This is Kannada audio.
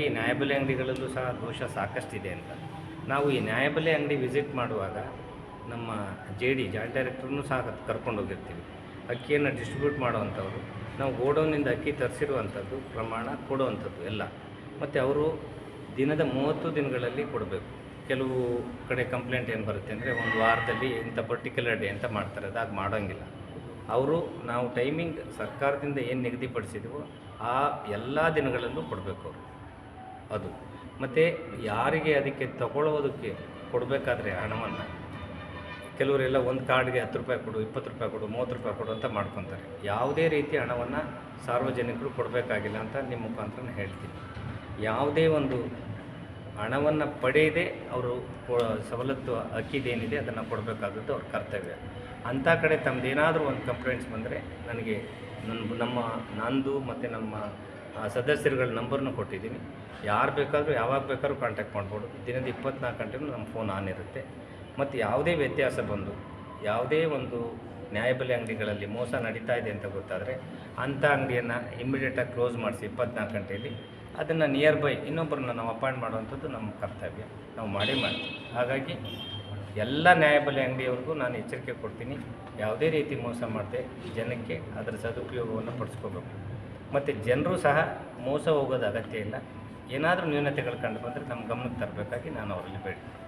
ಈ ನ್ಯಾಯಬೆಲೆ ಅಂಗಡಿಗಳಲ್ಲೂ ಸಹ ದೋಷ ಸಾಕಷ್ಟಿದೆ ಅಂತ. ನಾವು ಈ ನ್ಯಾಯಬೆಲೆ ಅಂಗಡಿ ವಿಸಿಟ್ ಮಾಡುವಾಗ ನಮ್ಮ ಜೆ ಡಿ ಜಾಯಿಂಟ್ ಡೈರೆಕ್ಟ್ರನ್ನೂ ಸಹ ಕರ್ಕೊಂಡು ಹೋಗಿರ್ತೀವಿ. ಅಕ್ಕಿಯನ್ನು ಡಿಸ್ಟ್ರಿಬ್ಯೂಟ್ ಮಾಡುವಂಥವ್ರು, ನಾವು ಗೋಡೌನಿಂದ ಅಕ್ಕಿ ತರಿಸಿರುವಂಥದ್ದು, ಪ್ರಮಾಣ ಕೊಡುವಂಥದ್ದು ಎಲ್ಲ. ಮತ್ತು ಅವರು ದಿನದ ಮೂವತ್ತು ದಿನಗಳಲ್ಲಿ ಕೊಡಬೇಕು. ಕೆಲವು ಕಡೆ ಕಂಪ್ಲೇಂಟ್ ಏನು ಬರುತ್ತೆ ಅಂದರೆ ಒಂದು ವಾರದಲ್ಲಿ ಇಂಥ ಪರ್ಟಿಕ್ಯುಲರ್ ಡೇ ಅಂತ ಮಾಡ್ತಾರೆ ಅದು ಹಾಗೆ ಮಾಡೋಂಗಿಲ್ಲ. ಅವರು ನಾವು ಟೈಮಿಂಗ್ ಸರ್ಕಾರದಿಂದ ಏನು ನಿಗದಿಪಡಿಸಿದ್ವೋ ಆ ಎಲ್ಲ ದಿನಗಳಲ್ಲೂ ಕೊಡಬೇಕು ಅವರು. ಅದು. ಮತ್ತು ಯಾರಿಗೆ ಅದಕ್ಕೆ ತಗೊಳ್ಳೋದಕ್ಕೆ ಕೊಡಬೇಕಾದ್ರೆ ಹಣವನ್ನು? ಕೆಲವರೆಲ್ಲ ಒಂದು ಕಾರ್ಡ್ಗೆ ಹತ್ತು ರೂಪಾಯಿ ಕೊಡು, ಇಪ್ಪತ್ತು ರೂಪಾಯಿ ಕೊಡು, ಮೂವತ್ತು ರೂಪಾಯಿ ಕೊಡು ಅಂತ ಮಾಡ್ಕೊತಾರೆ. ಯಾವುದೇ ರೀತಿ ಹಣವನ್ನು ಸಾರ್ವಜನಿಕರು ಕೊಡಬೇಕಾಗಿಲ್ಲ ಅಂತ ನಿಮ್ಮ ಮುಖಾಂತರ ಹೇಳ್ತೀನಿ. ಯಾವುದೇ ಒಂದು ಹಣವನ್ನು ಪಡೆಯದೇ ಅವರು ಸವಲತ್ತು ಅಕ್ಕಿದೇನಿದೆ ಅದನ್ನು ಕೊಡಬೇಕಾದದ್ದು ಅವ್ರ ಕರ್ತವ್ಯ. ಅಂಥ ಕಡೆ ತಮ್ಮದೇನಾದರೂ ಒಂದು ಕಂಪ್ಲೇಂಟ್ಸ್ ಬಂದರೆ ನನಗೆ ನನ್ನ, ನಮ್ಮ ನಂದು ಮತ್ತು ನಮ್ಮ ಸದಸ್ಯರುಗಳ ನಂಬರ್ನು ಕೊಟ್ಟಿದ್ದೀನಿ. ಯಾರು ಬೇಕಾದರೂ, ಯಾವಾಗ ಬೇಕಾದ್ರೂ ಕಾಂಟ್ಯಾಕ್ಟ್ ಮಾಡ್ಬೋದು. ದಿನದ ಇಪ್ಪತ್ನಾಲ್ಕು ಗಂಟೆಗೂ ನಮ್ಮ ಫೋನ್ ಆನ್ ಇರುತ್ತೆ. ಮತ್ತು ಯಾವುದೇ ವ್ಯತ್ಯಾಸ ಬಂದು, ಯಾವುದೇ ಒಂದು ನ್ಯಾಯಬೆಲೆ ಅಂಗಡಿಗಳಲ್ಲಿ ಮೋಸ ನಡೀತಾ ಇದೆ ಅಂತ ಗೊತ್ತಾದರೆ ಅಂಥ ಅಂಗಡಿಯನ್ನು ಇಮ್ಮಿಡಿಯೇಟಾಗಿ ಕ್ಲೋಸ್ ಮಾಡಿಸಿ ಇಪ್ಪತ್ನಾಲ್ಕು ಗಂಟೆಯಲ್ಲಿ ಅದನ್ನು ನಿಯರ್ ಬೈ ಇನ್ನೊಬ್ಬರನ್ನ ನಾವು ಅಪಾಯಿಂಟ್ ಮಾಡುವಂಥದ್ದು ನಮ್ಮ ಕರ್ತವ್ಯ. ನಾವು ಮಾಡೇ ಮಾಡ್ತೀವಿ. ಹಾಗಾಗಿ ಎಲ್ಲ ನ್ಯಾಯಬೆಲೆ ಅಂಗಡಿಯವ್ರಿಗೂ ನಾನು ಎಚ್ಚರಿಕೆ ಕೊಡ್ತೀನಿ. ಯಾವುದೇ ರೀತಿ ಮೋಸ ಮಾಡದೆ ಜನಕ್ಕೆ ಅದರ ಸದುಪಯೋಗವನ್ನು ಪಡಿಸ್ಕೋಬೇಕು. ಮತ್ತು ಜನರು ಸಹ ಮೋಸ ಹೋಗೋದು ಅಗತ್ಯ ಇಲ್ಲ. ಏನಾದರೂ ನ್ಯೂನತೆಗಳು ಕಂಡು ಬಂದರೆ ನಮ್ಮ ಗಮನಕ್ಕೆ ತರಬೇಕಾಗಿ ನಾನು ಅವರಲ್ಲಿ ಬೇಡ್ತೀನಿ